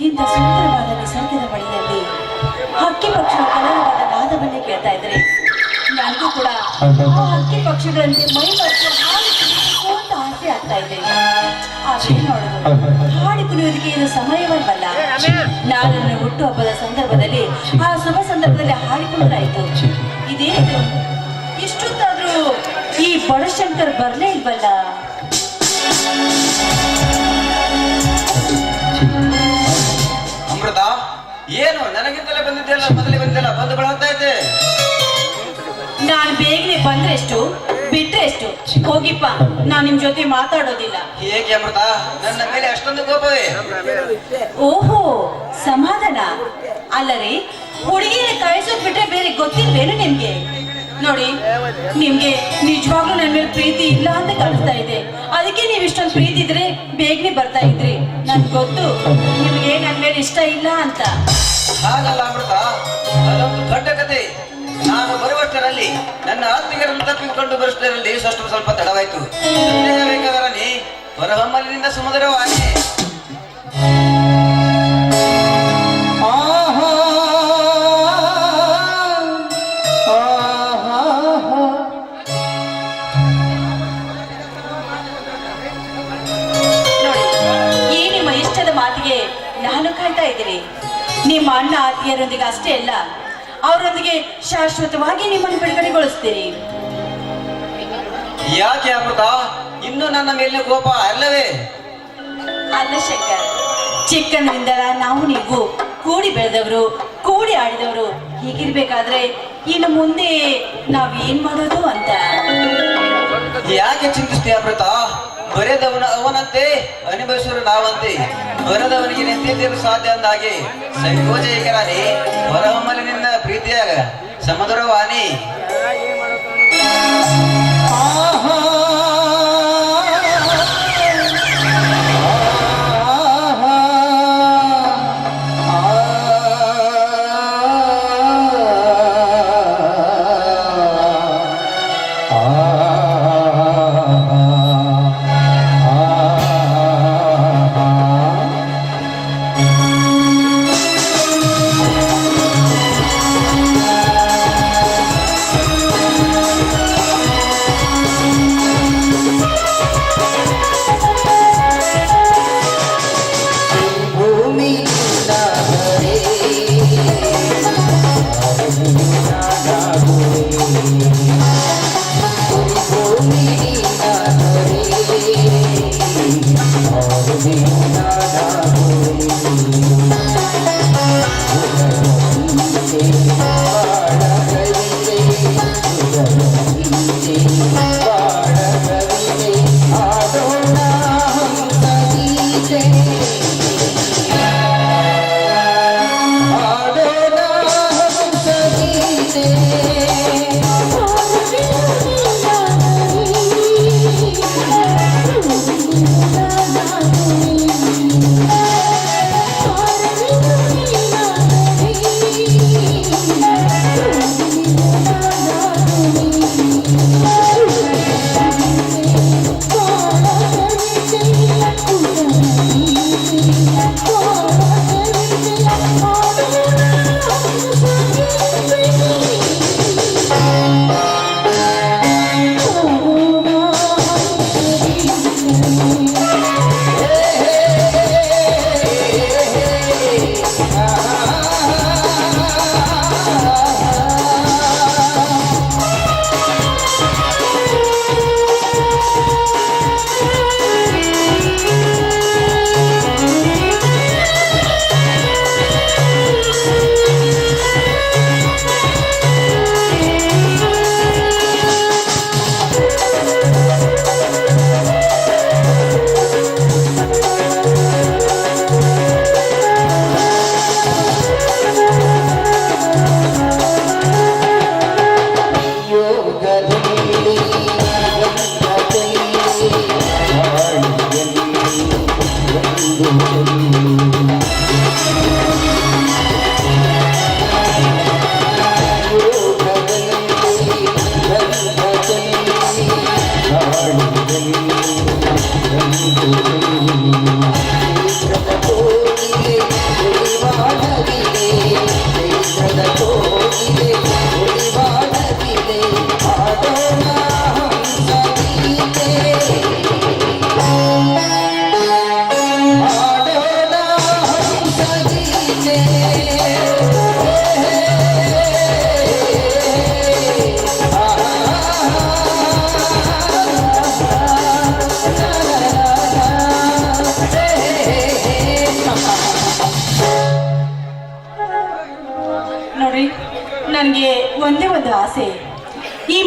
ಇಂಥ ಸುಂದರವಾದ ನಿಸರ್ಗದ ಬಳಿಯಲ್ಲಿ ಹಕ್ಕಿ ಪಕ್ಷಿಗಳ ಕಲರವಾದ ನಾದವನ್ನೇ ಕೇಳ್ತಾ ಇದ್ರೆ ನನಗೂ ಕೂಡ ಆ ಹಕ್ಕಿ ಪಕ್ಷಿಗಳಂತೆ ಮೈ ಮತ್ತು ಅಂತ ಆಸೆ ಆಗ್ತಾ ಇದೆ. ಆದ್ರೆ ನೋಡೋದು ಹಾಡಿ ಕುಣಿಯೋದಕ್ಕೆ ಇದು ಸಮಯವಲ್ವಲ್ಲ ನಾನು ನನ್ನ ಹುಟ್ಟುಹಬ್ಬದ ಸಂದರ್ಭದಲ್ಲಿ ಆ ಶುಭ ಸಂದರ್ಭದಲ್ಲಿ ಹಾಡಿಕೊಂಡ್ರಾಯ್ತು ಇದೇನು? ಇಷ್ಟೊತ್ತಾದ್ರೂ ಈ ಬಡಶಂಕರ್ ಬರಲೇ ಇಲ್ವಲ್ಲ? ಏನು ನನಗಿಂತಲೇ ಬಂದಿದ್ದೆಲ್ಲ ಮೊದಲೇ ಬಂದಿಲ್ಲ ಬಂದು ಬಳಾಗ್ತಾ ಇದ್ದೆ. ನಾನು ಬೇಗನೆ ಬಂದ್ರೆ ಎಷ್ಟು ಬಿಟ್ರೆ ಎಷ್ಟು ಹೋಗಿಪ್ಪ. ನಾನ್ ನಿಮ್ ಜೊತೆ ಮಾತಾಡೋದಿಲ್ಲ. ಹೇಗೆ ಅಮೃತ? ನನ್ನ ಮೇಲೆ ಅಷ್ಟೊಂದು ಕೋಪವೇ ಓಹೋ ಸಮಾಧಾನ. ಅಲ್ಲರಿ ಹುಡುಗಿಯನ್ನು ಕಳಿಸೋದ್ ಬಿಟ್ರೆ ಬೇರೆ ಗೊತ್ತಿಲ್ವೇನು ನಿಮ್ಗೆ? ನೋಡಿ, ನಿಮ್ಗೆ ನಿಜವಾಗ್ಲೂ ನನ್ನ ಮೇಲೆ ಪ್ರೀತಿ ಇಲ್ಲ ಅಂತ ಕಾಣಿಸ್ತಾ ಇದೆ. ಅದಕ್ಕೆ ನೀವ್ ಇಷ್ಟೊಂದು ಪ್ರೀತಿ ಇದ್ರೆ ಬೇಗನೆ ಬರ್ತಾ ಇದ್ರಿ. ನನ್ ಗೊತ್ತು, ನಿಮ್ಗೆ ನನ್ ಮೇಲೆ ಇಷ್ಟ ಇಲ್ಲ ಅಂತ. ಹಾಗಲ್ಲ ಅದೊಂದು ದೊಡ್ಡ ಕತೆ. ನಾನು ಬರುವಷ್ಟರಲ್ಲಿ ನನ್ನ ಆತ್ಮಿಕರನ್ನು ತಪ್ಪಿಕೊಂಡು ಬರುವಷ್ಟರಲ್ಲಿ ಸ್ವಲ್ಪ ಸ್ವಲ್ಪ ತಡವಾಯ್ತು. ಬೇಕಾದರನಿ ಹೊರಹೊಮ್ಮಲಿನಿಂದ ಸುಮಧುರವಾಣಿ ಇದ್ದೀನಿ ನಿಮ್ಮ ಅಣ್ಣ ಆತ್ಮೀಯರೊಂದಿಗೆ ಅಷ್ಟೇ ಅಲ್ಲ ಅವರೊಂದಿಗೆ ಶಾಶ್ವತವಾಗಿ ನಿಮ್ಮನ್ನು ಬಿಡುಗಡೆಗೊಳಿಸ್ತೀರಿ. ಯಾಕೆ ಅಮೃತ? ಇನ್ನು ನನ್ನ ಮೇಲಿನ ಕೋಪ ಅಲ್ಲವೇ? ಅಲ್ಲ ಶಂಕರ್ ಚಿಕ್ಕಂದ್ರಿಂದ ನಾವು ನೀವು. ಕೂಡಿ ಬೆಳೆದವರು ಕೂಡಿ ಆಡಿದವರು ಹೀಗಿರ್ಬೇಕಾದ್ರೆ ಇನ್ನು ಮುಂದೆ ನಾವೇನ್ ಏನ್ ಮಾಡೋದು ಅಂತ? ಯಾಕೆ ಚಿಂತಿಸ್ತೀಯ ಅಮೃತ? ಬರೆದವನ ಅವನಂತೆ ಅನುಭವಿಸುವರು ನಾವಂತೆ. ಬರೆದವನಿಗೆ ನಿಂತಿದ್ದರು ಸಾಧ್ಯ ಅಂದಾಗೆ. ಸಂಕೋಚ ಏಕರಾನಿ ಹೊರಹೊಮ್ಮಲಿನಿಂದ ಪ್ರೀತಿಯಾಗ. ಸಮಧುರವಾಣಿ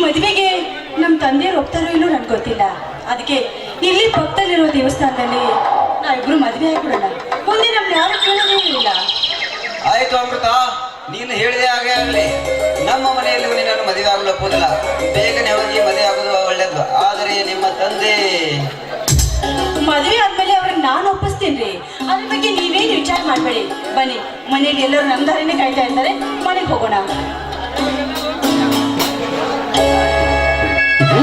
ಮದುವೆಗೆ ನಮ್ಮ ತಂದೆಯವ್ರು ಒಪ್ತಾರೋ ಇಲ್ಲೋ ನನ್ಗೆ ಗೊತ್ತಿಲ್ಲ. ಅದಕ್ಕೆ ಇಲ್ಲಿ ಪಕ್ಕದಲ್ಲಿರೋ ದೇವಸ್ಥಾನದಲ್ಲಿ ನಾವಿಬ್ರು ಮದುವೆ ಆಗ್ಬಿಡೋಣ. ಮುಂದೆ ನಮ್ಗೆ ಯಾರು ಕೇಳೋದೇ ಇಲ್ಲ. ಆಯ್ತು ಅಮೃತ ನೀನು ಹೇಳಿದೆ ಹಾಗೆ ಆಗಲಿ. ನಮ್ಮ ಮನೆಯಲ್ಲಿ ನಿನ್ನನ್ನು ಮದುವೆ ಆಗಲು ಒಪ್ಪುವುದಿಲ್ಲ. ಬೇಗನೆ ಹೋಗಿ ಮದುವೆ ಆಗೋದು ಒಳ್ಳೇದು ಆದರೆ ನಿಮ್ಮ ತಂದೆ ಮದುವೆ ಆದ್ಮೇಲೆ ಅವ್ರಿಗೆ ನಾನು ಒಪ್ಪಿಸ್ತೀನಿ ಅದ್ರ ಬಗ್ಗೆ ನೀವೇನು ವಿಚಾರ ಮಾಡಬೇಡಿ. ಬನ್ನಿ ಮನೆಯಲ್ಲಿ ಎಲ್ಲರೂ ನಮ್ದಾರೇನೆ ದಾರಿನೇ ಕಾಯ್ತಾ ಇದ್ದಾರೆ ಮನೆಗೆ ಹೋಗೋಣ.